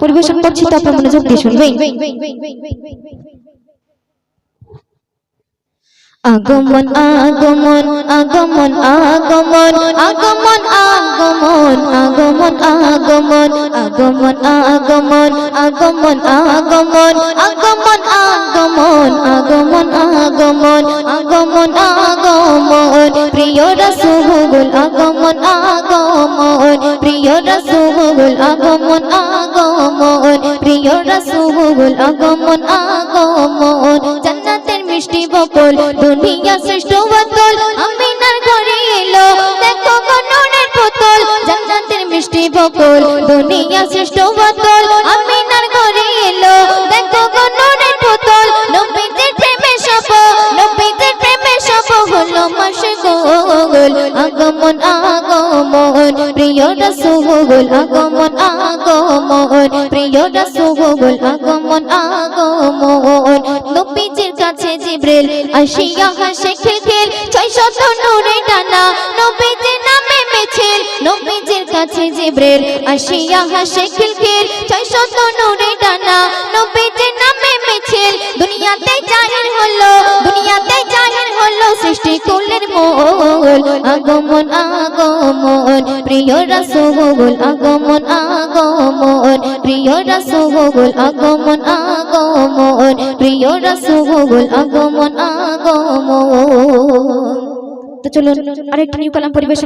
পরিবেশন করছি তো আপনার মনোযোগ দিয়ে শুনবেন আগমন আগমন আগমন আগমন আগমন আগমন আগমন আগমন আগমন আগমন আগমন আগমন আগমন আগমন আগমন আগমন আগমন আগমন প্রিয় রসুল আগমন আগমন রসুল আগমন আগমন, প্রিয় রসুল আগমন আগমন। জান্নাতের মিষ্টি বকল, দুনিয়া শ্রেষ্ঠ বতল আমিনার ঘরে এলো, দেখো গননের পুতুল। জান্নাতের মিষ্টি বকল, দুনিয়া শ্রেষ্ঠ বতল মশগুল আগমন আগমন, প্রিয় রসুল, আগমন আগমন, প্রিয় রসুল, আগমন আগমন। নবীজির কাছে জিব্রিল, আসিয়া হাসে খেল ছয় শত নূরে টানা, নবীজির নামে মিছিল। নবীজির কাছে জিব্রিল, আসিয়া হাসে খেল ছয় শত নূরে টানা, নবীজির নামে মিছিল। দুনিয়াতে জাহির হলো আগমন আগমন। প্রিয় রসুল, আগমন আগমন। প্রিয় রসুল, আগমন আগমন। প্রিয় রসুল, আগমন আগমন। তো চলুন, আরেকটা নিউ কালাম পরিবেশন